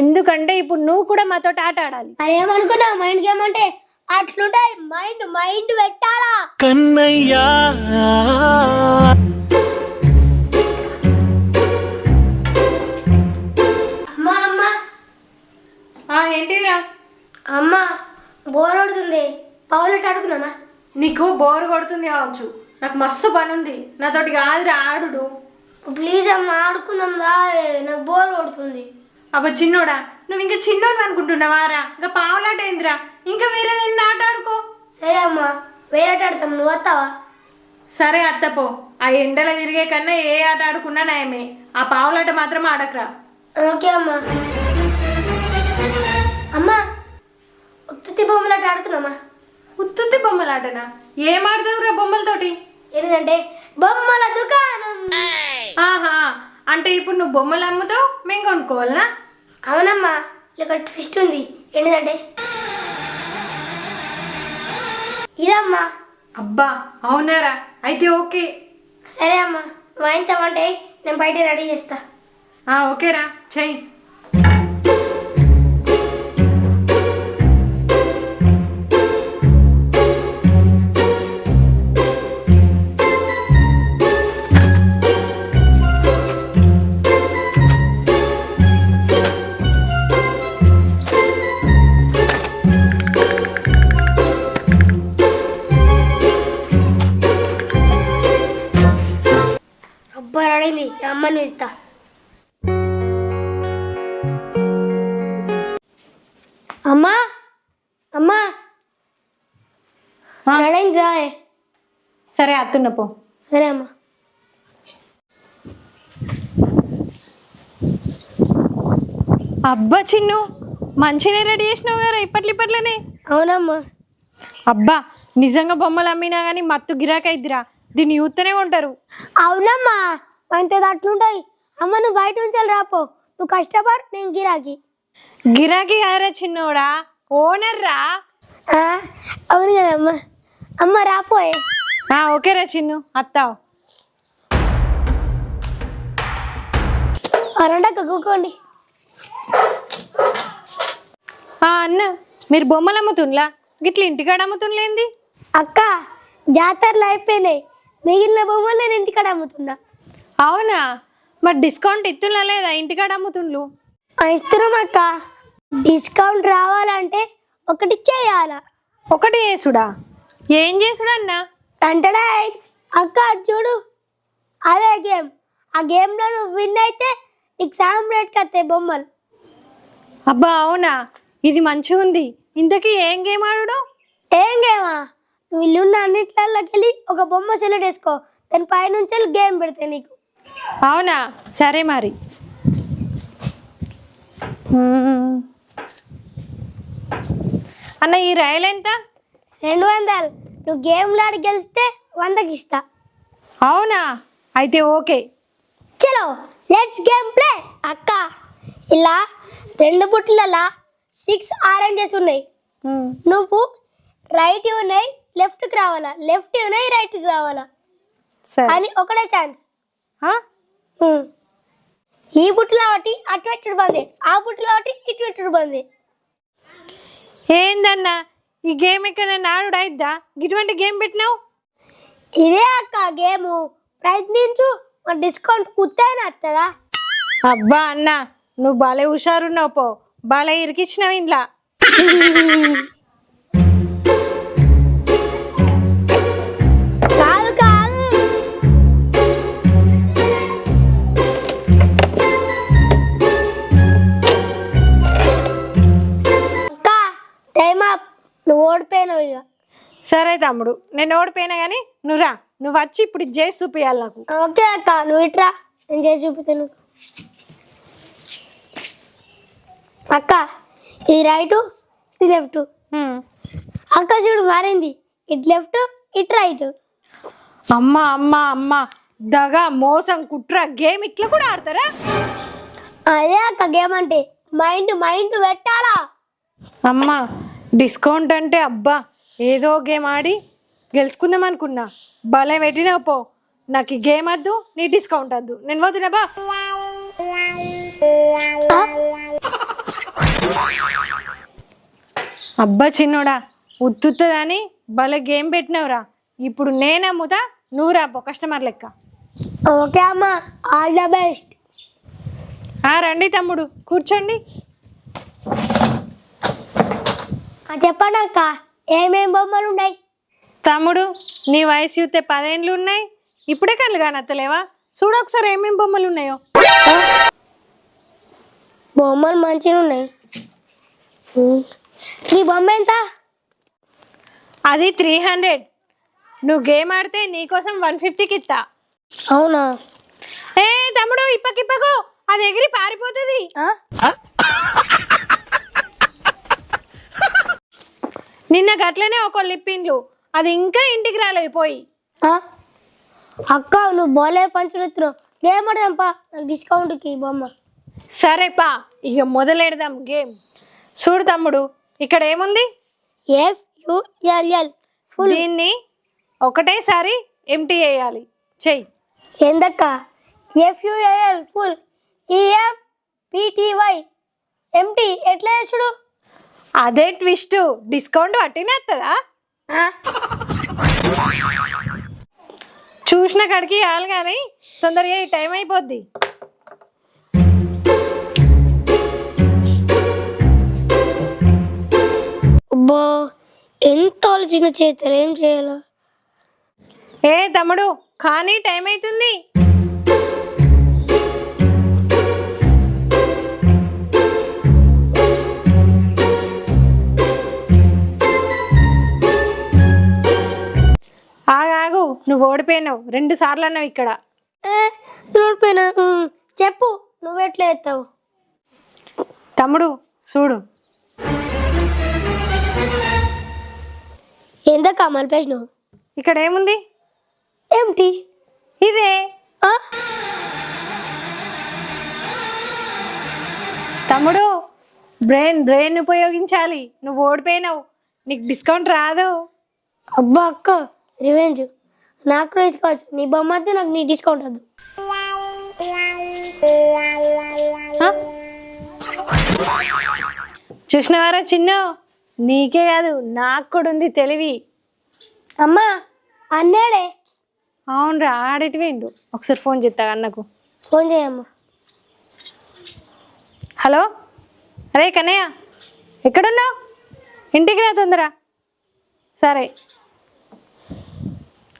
ఎందుకంటే ఇప్పుడు నువ్వు కూడా మాతో ఆట ఆడాలి. మరి ఏమనుకున్నావు మైండ్ గేమ్ అంటే అట్లుంటాయి. మైండ్ మైండ్ పెట్టాలా? కన్నయ్యా. అమ్మా అమ్మా. ఏంటిరా అమ్మ బోర్ కొడుతుంది. పౌలెట్ అడుగుదామా నీకు బోర్ కొడుతుంది కావచ్చు. నాకు మస్తు పని ఉంది నాతోటి కాదురా ఆడుడు. ప్లీజ్ అమ్మ ఆడుకుందాం రా. నాకు బోర్ అబ్బా చిన్నోడా నువ్వు ఇంకా చిన్నోడు అనుకుంటున్నావారా ఇంకా పావులాట ఏందిరా ఇంకా వేరే ఆట ఆడుకో. సరే అమ్మా వేరే ఆట ఆడతాం. నువ్వు వస్తావా? సరే అత్తపో ఆ ఎండల తిరిగే కన్నా ఏ ఆట ఆడుకున్నా నయమే. ఆ పావులాట మాత్రం ఆడకరా. ఓకే అమ్మా. అమ్మా ఉత్తుతి బొమ్మలాట ఆడుకుందామా? ఉత్తుత్తి బొమ్మలాటనా? ఏం ఆడతావురా బొమ్మలతోటి? ఏంటంటే బొమ్మల దుకాణం. ఆహా అంటే ఇప్పుడు నువ్వు బొమ్మలు అమ్ముతావు మేము కొనుక్కోవాలనా? అవునమ్మా. ఇక్కడ ట్విస్ట్ ఉంది. ఏంటంటే ఇదమ్మా. అబ్బా అవునారా? అయితే ఓకే. సరే అమ్మా. వంట నేను బయట రెడీ చేస్తా. ఓకేరా. చెయ్యి సరే అత్తున్న పో. సరే అమ్మా. అబ్బా చిన్ను మంచిగా రెడీ చేసినావు కదా ఇప్పట్లు ఇప్పట్లనే. అవునమ్మా. అబ్బా నిజంగా బొమ్మలు అమ్మినా కానీ మత్తు గిరాకైద్దిరా. దీన్ని యూత్తనే కొంటారు అవునమ్మా మనతో అట్లుంటాయి అమ్మ నువ్వు బయట ఉంచాలి రాపో. నువ్వు కష్టపడు నేను గిరాకి. గిరాకీ కాదురా చిన్నోడా ఓనర్ రా ఆ, అవును కదమ్మా. అమ్మ రాపోయే. ఓకేరా చిన్ను అత్తావు. రెండక్క కూకోండి. ఆ, అన్న మీరు బొమ్మలు అమ్ముతుండ్లా? గిట్ల ఇంటికాడ అమ్ముతుండ్లేంది? అక్క జాతరలు అయిపోయినాయి. మిగిలిన బొమ్మలు నేను ఇంటికాడ అమ్ముతున్నా. అవునా? మరి డిస్కౌంట్ ఇత్తున్నా లేదా? ఇంటికాడ అమ్ముతుండ్లు? ఇస్తున్నాం అక్క. డిస్కౌంట్ రావాలంటే ఒకటి చేయాలా? ఒకటి చేసుడా? ఏం చేసుడా అంటడా అక్క చూడు. అదే గేమ్. ఆ గేమ్లో నువ్వు విన్ అయితే నీకు సాయం రేట్కి వస్తాయి బొమ్మలు. అబ్బా అవునా? ఇది మంచిగా ఉంది. ఇంతకీ ఏం గేమ్ ఆడు ఏం గేమా? నువ్వు ఇల్లున్న అన్నిట్లలోకి వెళ్ళి ఒక బొమ్మ సెలెక్ట్ చేసుకో. దాని పైనుంచి గేమ్ పెడతాయి నీకు. అవునా? సరే మరి. అన్న ఈ రైలు ఎంత? రెండు వందలు. నువ్వు గేమ్లో ఆడి గెలిస్తే వందకి ఇస్తా. అవునా? అయితే ఓకే. చలో లెట్స్ గేమ్ ప్లే అక్క. ఇలా రెండు బుట్లలో సిక్స్ ఆరెంజెస్ ఉన్నాయి. నువ్వు రైట్ ఉన్నాయి లెఫ్ట్కి రావాలా? లెఫ్ట్ ఉన్నాయి రైట్కి రావాలా? సరే. అని ఒకటే ఛాన్స్? ఈ బుట్టలో ఒకటి అటు పెట్టుడు బంది. ఆ బుట్టలో ఒకటి ఇటు పెట్టుడు బంది. ఏందన్నా? ఈ గేమ్ ఇక్కడ నాడు అయిద్దా ఇటువంటి గేమ్ పెట్టినావు? ఇదే అక్క గేమ్. ప్రయత్నించు డిస్కౌంట్ కుత్తైనా వస్తుందా అబ్బా అన్న నువ్వు బాలే హుషారున్నావు పో. బాలే ఇరికిచ్చినావు ఇంట్లో నువ్వు ఓడిపోయినావు ఇక. సరే తమ్ముడు నేను ఓడిపోయినా కానీ నువ్వు రా నువ్వు వచ్చి ఇప్పుడు ఇది చేసి చూపించాలి నాకు. ఓకే అక్క నువ్వు ఇట్రా నేను చేసి చూపుతాను అక్క ఇది రైటు ఇది లెఫ్ట్ హ్మ్. అక్క చూడు మారింది ఇటు లెఫ్ట్ ఇటు రైట్ అమ్మ అమ్మ అమ్మ దగా మోసం కుట్ర గేమ్ ఇట్లా కూడా ఆడతారా? అదే అక్క గేమ్ అంటే మైండ్ మైండ్ పెట్టాలా? అమ్మ. డిస్కౌంట్ అంటే అబ్బా ఏదో గేమ్ ఆడి గెలుచుకుందాం అనుకున్నా. భలే పెట్టినా పో. నాకు ఈ గేమ్ వద్దు నీ డిస్కౌంట్ వద్దు. నేను వద్దునా బా? అబ్బా చిన్నోడా ఉత్తుత్తదని భలే గేమ్ పెట్టినవురా. ఇప్పుడు నేను అమ్ముతా నువ్వు రాపో కస్టమర్ లెక్క. ఓకే అమ్మ ఆల్ ద బెస్ట్. ఆ రండి తమ్ముడు కూర్చోండి. చెప్పండి అక్క ఏమేం బొమ్మలు ఉన్నాయి? తమ్ముడు నీ వయసు చూస్తే పదేండ్లు ఉన్నాయి? ఇప్పుడే కళ్ళు కానత్తలేవా? చూడు ఒకసారి ఏమేం బొమ్మలు ఉన్నాయో. బొమ్మలు మంచిగా ఉన్నాయి. ఈ బొమ్మ ఎంత? అది త్రీ హండ్రెడ్. నువ్వు గేమ్ ఆడితే నీకోసం వన్ ఫిఫ్టీకి ఇస్తా అవునా? ఏ తమ్ముడు ఇప్పకిప్పకు. అది ఎగిరి పారిపోతుంది. నిన్న గట్లనే ఒక లిప్పిండ్లు అది ఇంకా ఇంటికి రాలేదు పోయి. ఆ? అక్క నువ్వు బోలే పంచులెత్తున్నావు గేమ్ ఆడదాంపా నాకు డిస్కౌంట్కి ఈ బొమ్మ. సరే పా ఇక మొదలెడదాం గేమ్. చూడు తమ్ముడు ఇక్కడ ఏముంది? F U L L full. దీన్ని ఒకటేసారి ఎంటీ వేయాలి చెయ్యి. ఏందక్క? F U L full. E F P T Y empty ఎట్లా చేసుడు అదే ట్విస్ట్ డిస్కౌంట్ పట్టినేస్తుందా చూసిన కాడికి ఇవ్వాలి కానీ తొందరగా ఈ టైం అయిపోద్ది. అబ్బో ఎంత ఆలోచన చేస్తారు? ఏం చేయాలో? ఏ తమ్ముడు కానీ టైం అవుతుంది నువ్వు ఓడిపోయినావు. రెండు సార్లు అన్నావు ఇక్కడ చెప్పు. నువ్వు ఎట్లా ఎత్తావు? తమ్ముడు చూడు. ఏందక్క మలిపేసి నువ్వు? ఇక్కడ ఏముంది? ఏమిటి? ఇదే. ఆ? తమ్ముడు బ్రెయిన్ బ్రెయిన్ ఉపయోగించాలి. నువ్వు ఓడిపోయినావు. నీకు డిస్కౌంట్ రాదు. అబ్బా అక్క రివెంజ్. నాకు కూడా తీసుకోవచ్చు. నీ బొమ్మ అయితే నాకు నీ డిస్కౌంట్ వద్దు? చూసినవారా చిన్న? నీకే కాదు నాకు కూడా ఉంది తెలివి. అమ్మా అన్నాడే. అవునరా ఆడేటి వేయండు ఒకసారి ఫోన్ చేస్తా అన్నకు. ఫోన్ చేయమ్మా హలో? అరే కన్నయ్య ఎక్కడున్నావు? ఇంటికి రా తొందర సరే.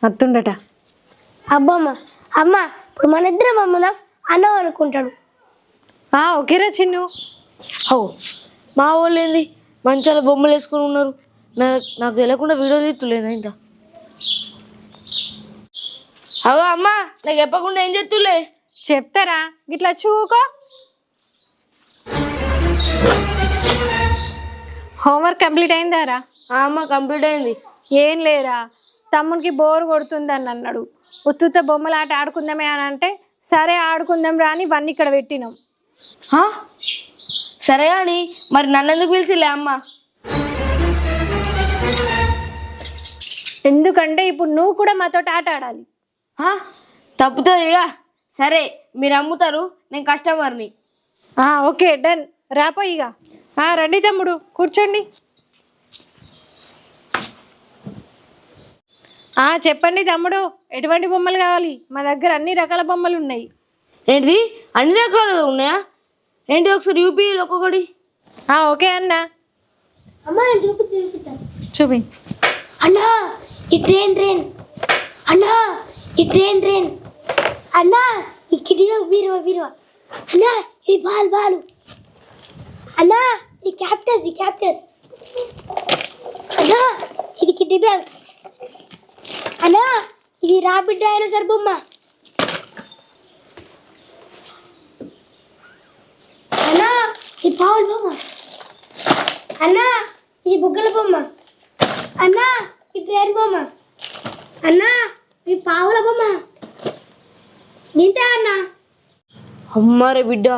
అత్తుండట. అబ్బమ్మ అమ్మ ఇప్పుడు మన ఇద్దరం అమ్ముదాం అన్నం అనుకుంటాడు. ఆ, ఓకేరా చిన్ను. మా వాళ్ళు ఏంది? మంచాల బొమ్మలు వేసుకొని ఉన్నారు. నా- నాకు తెలియకుండా వీడియో తీస్తులేదా ఇంకా అగో అమ్మా నాకు చెప్పకుండా ఏం చేస్తులే? చెప్తారా? గిట్లా చూకో. Homework complete అయిందారా? ఆ అమ్మ కంప్లీట్ అయింది. ఏం లేరా? తమ్మునికి బోర్ కొడుతుందని అన్నాడు. ఉత్తుత బొమ్మల ఆట ఆడుకుందామే అని అంటే సరే ఆడుకుందాం రా అని ఇవన్నీ ఇక్కడ పెట్టినాం? సరే కానీ మరి నన్ను ఎందుకు పిలిచిలే అమ్మ? ఎందుకంటే ఇప్పుడు నువ్వు కూడా మాతో ఆట ఆడాలి? తప్పుతుంది ఇక సరే మీరు అమ్ముతారు నేను కస్టమర్ని. Okay done. రాపో ఇక రండి తమ్ముడు కూర్చోండి. చెప్పండి తమ్ముడు. ఎటువంటి బొమ్మలు కావాలి? మా దగ్గర అన్ని రకాల బొమ్మలు ఉన్నాయి. ఏంటిది అన్ని రకాలు ఉన్నాయా? ఏంటి ఒకసారి యూపీ ఒక్కొక్కటి? ఆ, ఓకే అన్న. చూపి అన్నా ఈ ట్రైన్ ట్రైన్. అన్నా ఈ ట్రైన్ ట్రైన్. అన్నా ఈ కిటిలో వీరువ వీరువ అన్నా ఇది బాల్ బాలు. అన్నా ఈ క్యాప్టెస్ ఈ క్యాప్టెస్. అన్నా ఇది కిడ్నీ బ్యాంక్ అన్నా ఇది రాబిడ్ డైనోసార్ బొమ్మ. అన్నా ఇది పావుల బొమ్మ. అన్నా ఇది బుగ్గల బొమ్మ. అన్నా ఈ ట్రైన్ బొమ్మ. అన్నా ఈ పావుల బొమ్మ. నింతే అన్నా. అమ్మారే బిడ్డ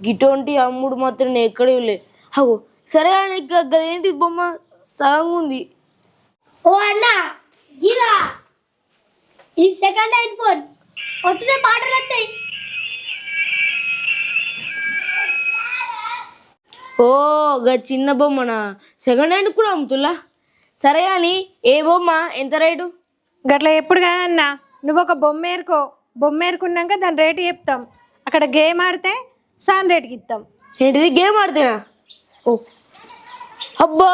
గిటువంటి అమ్ముడు మాత్రం నేను ఎక్కడ లే. అగో సరే కానీ ఇక గదేంటి బొమ్మ? సగం ఉంది ఓ అన్నా గీరా. ఇది సెకండ్ హ్యాండ్ ఫోన్ వస్తుంది పాటలు వస్తాయి ఓ గా చిన్న బొమ్మనా? సెకండ్ హ్యాండ్ కూడా అమ్ముతుల్లా? సరే కానీ ఏ బొమ్మ? ఎంత రేటు? గట్ల ఎప్పుడు కాదన్నా నువ్వు ఒక బొమ్మ ఏరుకో. బొమ్మ ఏరుకున్నాక దాని రేటు చెప్తాం. అక్కడ గేమ్ ఆడితే సాన్ రేటుకి ఇస్తాం. ఏంటిది? గేమ్ ఆడితేనా? ఓ. అబ్బా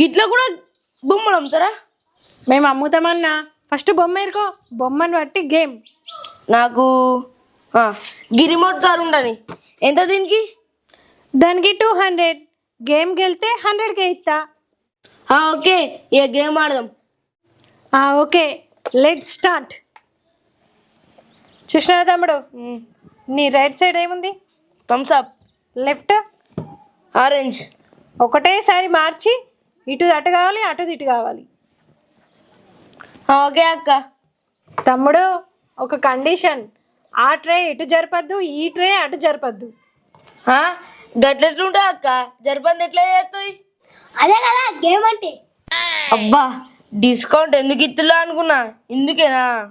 గిట్ల కూడా బొమ్మలు అమ్ముతారా? మేము అమ్ముతామన్నా. ఫస్ట్ బొమ్మ ఏరుకో బొమ్మను బట్టి గేమ్. నాకు ఆ, గీ రిమోట్ కార్ ఉండని ఎంత దీనికి? దానికి టూ హండ్రెడ్. గేమ్ గెలితే హండ్రెడ్కే ఇస్తా. ఓకే. ఇక గేమ్ ఆడదాం. ఓకే. Let start. చూసినావా తమ్ముడు? నీ రైట్ సైడ్ ఏముంది? Thumbs up. లెఫ్ట్? ఆరెంజ్. ఒకటేసారి మార్చి ఇటు అటు కావాలి అటు ఇటు కావాలి. ఓకే అక్క. తమ్ముడు ఒక కండిషన్. ఆ ట్రే ఇటు జరపద్దు ఈ ట్రే అటు జరపద్దు. ఆ, గట్లెట్లుంటా అక్క? జరపంది ఎట్లా చేస్తుంది అదే కదా గేమ్ అంటే. అబ్బా డిస్కౌంట్ ఎందుకు ఇస్తున్నా అనుకున్నా? ఇందుకేనా?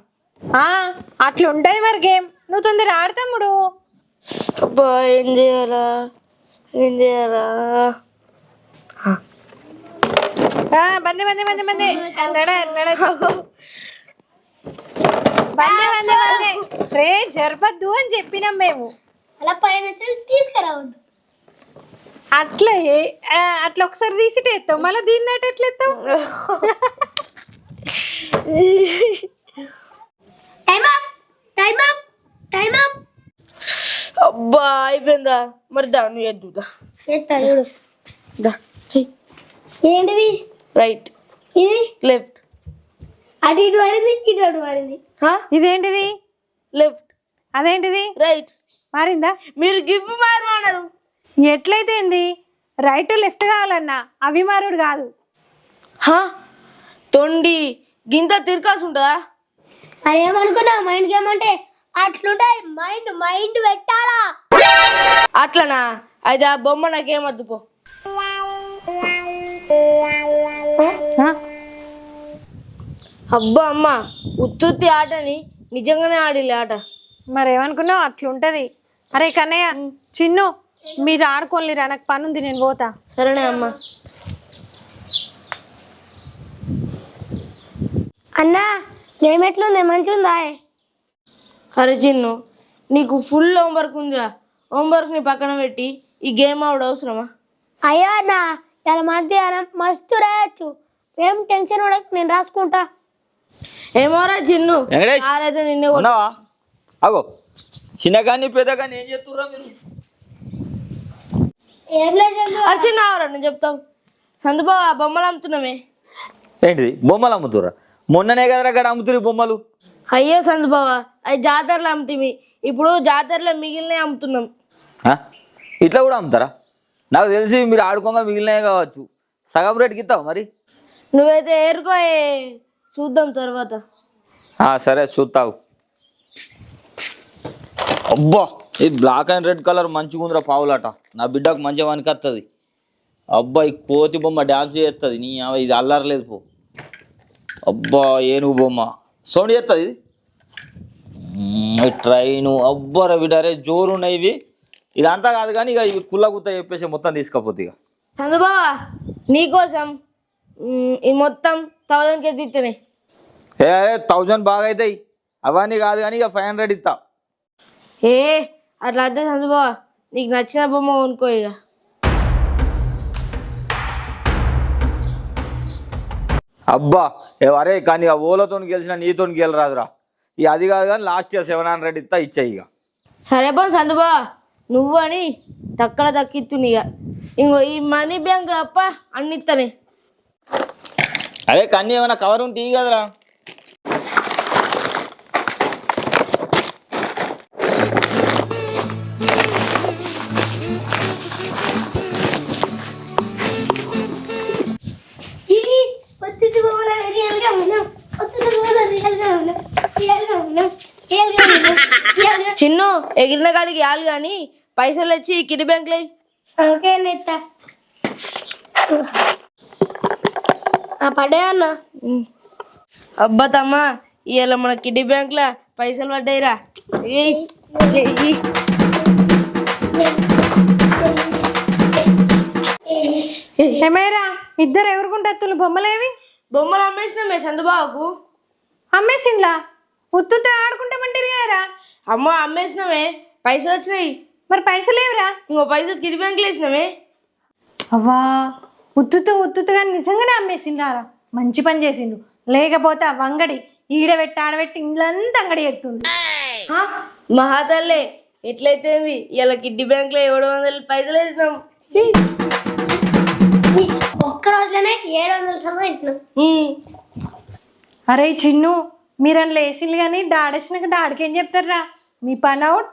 ఆ, అట్లా ఉంటుంది మరి గేమ్. నువ్వు తొందర ఆడు తమ్ముడు. అబ్బా ఏం చేయాలా? ఏం చేయాలా? ఆ, బంది బంది బంది బంది నడ నడ. బంది బంది బంది ట్రే జరపద్దు అని చెప్పినాం మేము. అలా పైన తీసుకురావద్దు. అట్లా అట్లా ఒకసారి తీసిటే ఎత్తావు? మళ్ళీ దీన్ని అటు ఎట్లా అప్ అబ్బా అయిపోయిందా? మరి దా నువ్వు ఎద్దుదా చేస్తా చూడు. దా చెయ్యి. ఏంటిది? రైట్ ఇది? లెఫ్ట్ అటు ఇటు మారింది ఇటు అటు మారింది ఇదేంటిది? లెఫ్ట్ అదేంటిది? రైట్ మారిందా? మీరు గిఫ్ట్ మారమన్నారు ఎట్లయితే ఏంది? రైట్ లెఫ్ట్ కావాలన్నా అభిమానుడు కాదు. హా? తొండి గింత తిరకాసి ఉంటుందా? అని ఏమనుకున్నావు మైండ్ గేమ్ అంటే అట్లుంటాయి. మైండ్ మైండ్ పెట్టాలా? అట్లనా? అయితే ఆ బొమ్మ నాకేమద్దు పో? అబ్బా అమ్మ ఉత్తుత్తి ఆటని నిజంగానే ఆడిలే ఆట. మరి ఏమనుకున్నావు అట్లుంటది. అరే కన్నయ్య చిన్ను మీరు ఆడుకోలేరా నాకు పని ఉంది నేను పోతా. సరేనే అమ్మ. అన్నా గేమ్ ఎట్లుంది? మంచిగా ఉందా అరే చిన్ను నీకు ఫుల్ హోంవర్క్ ఉందిరా. హోంవర్క్ని పక్కన పెట్టి ఈ గేమ్ ఆవిడ అవసరమా? అయ్యో అన్న ఇలా మధ్యాహ్నం మస్తు రాయొచ్చు. ఏం టెన్షన్ పడకు నేను రాసుకుంటా. ఏమోరా చిన్ను? వెంకటేష్ ఆరైతే నిన్నే కొట్టు. ఉన్నావా? అగో చిన్నగాని పెద్దగాని ఏం చేస్తుర్రా మీరు? ఏం లేదు అరే చిన్న ఆవరా నేను చెప్తావు సందుబాబు ఆ బొమ్మలు అమ్ముతున్నామే. ఏంటిది? బొమ్మలు అమ్ముతుర్రా? మొన్ననే కదరా అక్కడ అమ్ముతురు బొమ్మలు? అయ్యో సందుబాబు అది జాతరలో అమ్ముతామి ఇప్పుడు జాతరలో మిగిలినవి అమ్ముతున్నాం. ఆ? ఇట్లా కూడా అమ్ముతారా? నాకు తెలిసి మీరు ఆడుకోగా మిగిలినవి కావచ్చు. సగం రేటుకి ఇస్తావు మరి? నువ్వైతే ఏరుకో చూద్దాం తర్వాత. సరే చూస్తావు అబ్బా ఈ బ్లాక్ అండ్ రెడ్ కలర్ మంచిగా ఉందిరా పావులాట. నా బిడ్డకు మంచిగా వస్తుంది అబ్బా ఈ కోతి బొమ్మ డ్యాన్స్ చేస్తుంది నీ ఇది అల్లరలేదు పో. అబ్బా ఏనుగు బొమ్మ. సౌండ్ చేస్తుంది ఇది? ట్రైను అబ్బా బిడ్డరే జోరు ఉన్నాయి ఇవి. ఇదంతా కాదు కానీ ఇక ఇవి కుల్ల కుత్త చెప్పేసి మొత్తం తీసుకపోతే ఇక. చంద్రబాబా నీకోసం ఈ మొత్తం థౌజండ్ కేజీ ఇస్తేనే ఏ థౌజండ్ బాగా అవుతాయి అవన్నీ కాదు కానీ ఇక ఫైవ్ హండ్రెడ్ ఇస్తా ఏ అట్లా అదే చంద్రబాబా నీకు నచ్చిన బొమ్మ కొనుక్కో ఇక. అబ్బా ఏ అరే కానీ ఆ ఓలతో గెలిచిన నీతో గెలరాదురా. ఇక అది కాదు కానీ లాస్ట్ ఇయర్ సెవెన్ హండ్రెడ్ ఇస్తా ఇచ్చాయి ఇక. సరే పో చంద్రబాబా నువ్వు అని తక్కువ తక్కిత్తుని ఇంకో ఈ మనీ బ్యాంక్ తప్ప అన్ని ఇస్తానే అరే కన్నీ ఏమైనా కవర్ ఉంటే కదరా. ఎగిరిన కాడికి యాలు కానీ పైసలు వచ్చి కిడి బ్యాంక్లో ఓకే నెత్త. ఆ పడే అన్న? అబ్బా తమ్మా ఇవాళ మన కిడ్నీ బ్యాంక్లో పైసలు పడ్డాయిరా. ఏయ్, ఏయ్. ఏమైరా ఇద్దరు ఎవరుకుంటత్తులు బొమ్మలేవి బొమ్మలు అమ్మేసినామే చందుబాబుకు. అమ్మేసిండ్లా? ఉత్తుతో ఆడుకుంటామంటారు కదరా అమ్మ అమ్మేసినామే పైసలు వచ్చినాయి. మరి పైసలు లేవురా? ఇంకో పైసలు కిడి బ్యాంకులు వేసినామే అవ్వా ఉత్తుతో ఉత్తుతుగా నిజంగానే అమ్మేసిండారా? మంచి పని చేసిండు. లేకపోతే ఆ వంగడి ఈడబెట్టి ఆడబెట్టి ఇండ్లంతా అంగడి ఎత్తుంది. హా? మహాతల్లే ఎట్లయితే ఇలా కిడ్డీ బ్యాంకులో ఏడు వందలు పైసలు వేసినాం. ఒక్క రోజులోనే ఏడు వందలు సంపాదించినాం. అరే చిన్ను మీరు అందులో వేసిండ్లు కానీ డాడేసినాక డాడికి ఏం చెప్తారా మీ పని అవుట్